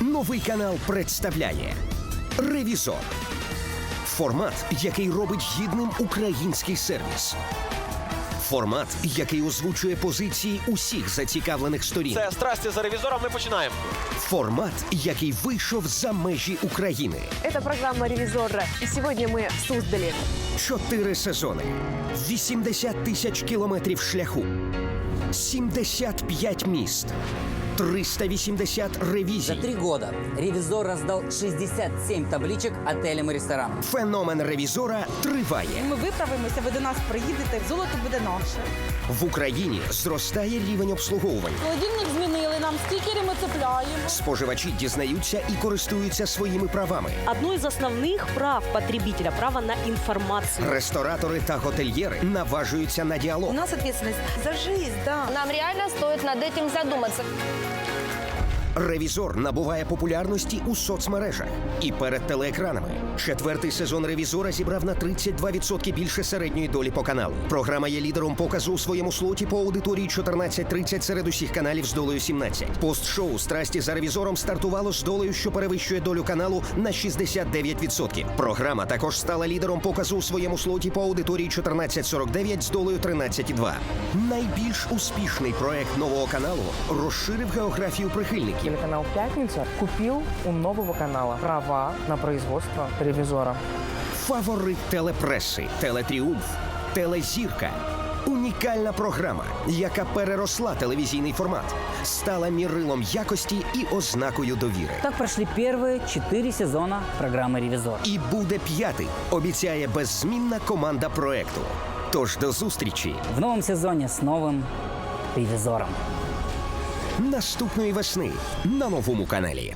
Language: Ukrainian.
Новий канал представляє Ревізор. Формат, який робить гідним український сервіс. Формат, який озвучує позиції усіх зацікавлених сторін. Це страсті за ревізором. Ми починаємо. Формат, який вийшов за межі України. Это программа «Ревизор». И сегодня мы в Суздале. Чотири сезони, 80 тисяч кілометрів шляху, 75 міст, 380 За три года ревизор раздал 67 табличек отелям и ресторанам. Феномен ревізора триває. Ми виправимося, ви до нас приїдете, золото буде наше. В Україні зростає рівень обслуговування. Холодильник змінили нам, стікери ми цепляємо. Споживачі дізнаються і користуються своїми правами. Одно з основних прав потребителя – право на інформацію. Ресторатори та готельєри наважуються на діалог. У нас ответственность за жизнь, да. Нам реально стоит над этим задуматься. Ревізор набуває популярності у соцмережах і перед телеекранами. Четвертий сезон ревізора зібрав на 32% більше середньої долі по каналу. Програма є лідером показу у своєму слоті по аудиторії 14.30 серед усіх каналів з долею 17. Пост-шоу Страсті за ревізором стартувало з долею, що перевищує долю каналу на 69%. Програма також стала лідером показу у своєму слоті по аудиторії 14.49 з долею 13,2. Найбільш успішний проект нового каналу розширив географію прихильників Телеканал «Пятница» купил у нового канала права на производство «Ревизора». Фаворит телепреси, телетріумф, телезірка. Унікальна програма, яка переросла телевізійний формат, стала мірилом якості і ознакою довіри. Так прошли первые четыре сезона программы «Ревизор». І буде п'ятий, обіцяє беззмінна команда проекту. Тож до зустрічі В новом сезоне с новым «Ревизором». наступної весни на новому каналі.